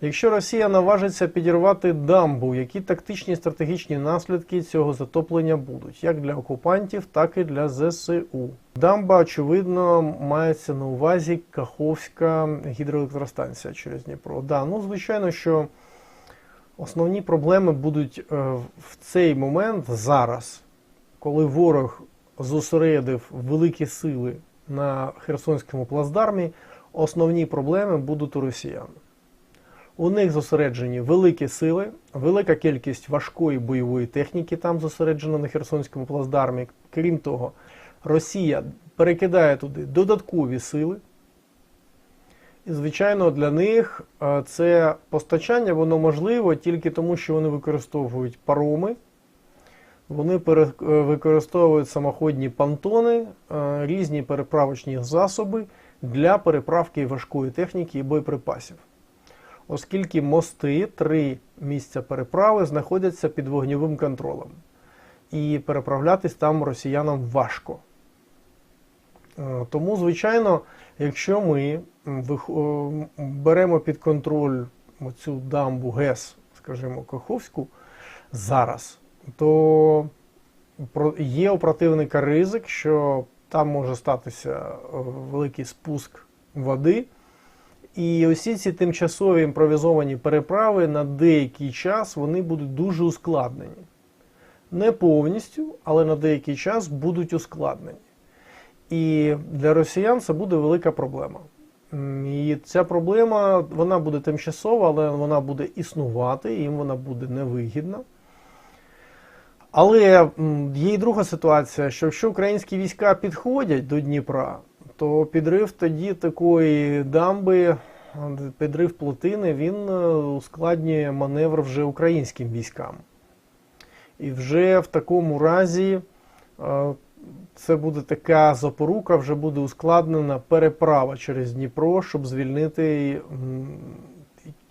Якщо Росія наважиться підірвати дамбу, які тактичні і стратегічні наслідки цього затоплення будуть, як для окупантів, так і для ЗСУ? Дамба, очевидно, мається на увазі Каховська гідроелектростанція через Дніпро. Да, ну звичайно, що основні проблеми будуть е, в цей момент зараз, коли ворог зосередив великі сили на Херсонському плацдармі, основні проблеми будуть у росіян. У них зосереджені великі сили, велика кількість важкої бойової техніки там зосереджена на Херсонському плацдармі. Крім того, Росія перекидає туди додаткові сили. І, звичайно, для них е, це постачання воно можливо тільки тому, що вони використовують пароми, вони е, використовують самоходні понтони, е, різні переправочні засоби для переправки важкої техніки і боєприпасів. Оскільки мости, три місця переправи, знаходяться під вогневим контролем. І переправлятись там росіянам важко. Е, Тому, звичайно, якщо ми беремо під контроль цю дамбу ГЕС, скажімо, Каховську, зараз, то є у противника ризик, що там може статися е, великий спуск води. І усі ці тимчасові імпровізовані переправи на деякий час вони будуть дуже ускладнені. Не повністю, але на деякий час будуть ускладнені. І для росіян це буде велика проблема. І ця проблема вона буде тимчасова, але вона буде існувати, їм вона буде невигідна. Але є і друга ситуація, що якщо українські війська підходять до Дніпра, то підрив тоді такої дамби, підрив плотини, він е, ускладнює маневр вже українським військам. І вже в такому разі е, це буде така запорука, вже буде ускладнена переправа через Дніпро, щоб звільнити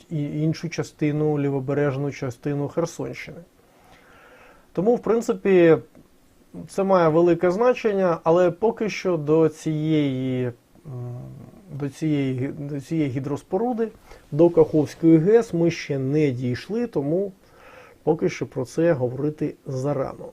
іншу частину, лівобережну частину Херсонщини. Тому, в принципі, це має велике значення, але поки що до цієї, до цієї, до цієї гідроспоруди, до Каховської ГЕС ми ще не дійшли, тому поки що про це говорити зарано.